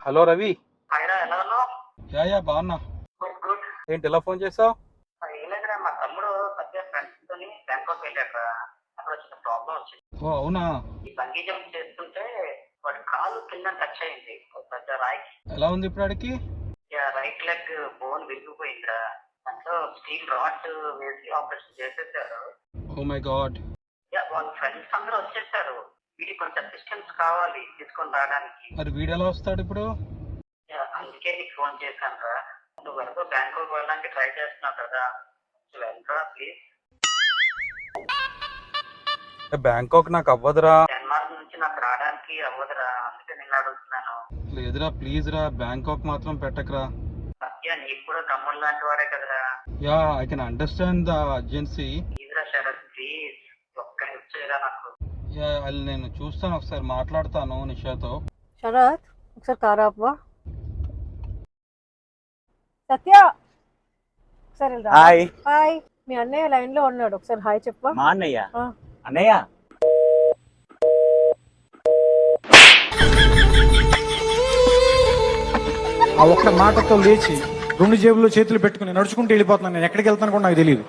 Hello Ravi. Yeah yeah బాగున్నా. ఏంటి ఎలా ఫోన్ చేసావు? మా తమ్ముడు ఫ్రెండ్స్ తోని బ్యాంకాక్ వెళ్ళాక అక్కడ వచ్చిన ప్రాబ్లం వచ్చింది. ఓ అవునా? ఈ బంగీ జంప్ చేస్తుంటే వాడి కాలు కింద టచ్ అయింది. పెద్ద రాయికి ఎలా ఉంది ఇప్పుడు ఆడికి? రైట్ లెగ్ బోన్ విరిగిపోయిందిరా. దాంట్లో స్టీల్ రాడ్ వేసి ఆపరేషన్ చేసేసారు. Oh my god. యా, వాళ్ళ ఫ్రెండ్స్ అందరూ వచ్చేసారు. వీడికి కొంచెం డిస్టెన్స్ కావాలి తీసుకొని రావడానికి. మరి వీడు ఎలా వస్తాడు ఇప్పుడు? యా, అందుకే నీకు ఫోన్ చేశాను రా. నువ్వు వరకు బ్యాంకాక్ వెళ్ళడానికి ట్రై చేస్తున్నావు కదా. కొంచెం వెళ్ళరా ప్లీజ్ బ్యాంకాక్ నాకు అవ్వదురా. డెన్మార్క్ నుంచి నాకు రావడానికి అవ్వదురా అందుకే నేను అడుగుతున్నాను. లేదురా ప్లీజ్ రా బ్యాంకాక్ మాత్రం పెట్టకరా. సత్య నీకు కూడా తమ్ముడు లాంటి వాడే కదరా. Yeah I can understand the urgency please Sharath please ఒక్క హెల్ప్ చేయరా నాకు. నేను చూస్తాను ఒకసారి మాట్లాడతాను నిషాతో. శరత్ ఒకసారి కారా అప్పవా సత్య ఒకసారి. హాయ్. హాయ్. మీ అన్నయ్య లైన్లో ఉన్నాడు ఒకసారి హాయ్ చెప్పవా మా అన్నయ్య? ఆ. అన్నయ్య? ఆ ఒక్క మాటతో లేచి రెండు జేబుల్లో చేతులు పెట్టుకుని నడుచుకుంటూ వెళ్ళిపోతున్నాను. నేను ఎక్కడికి వెళ్తాను కూడా నాకు తెలియదు.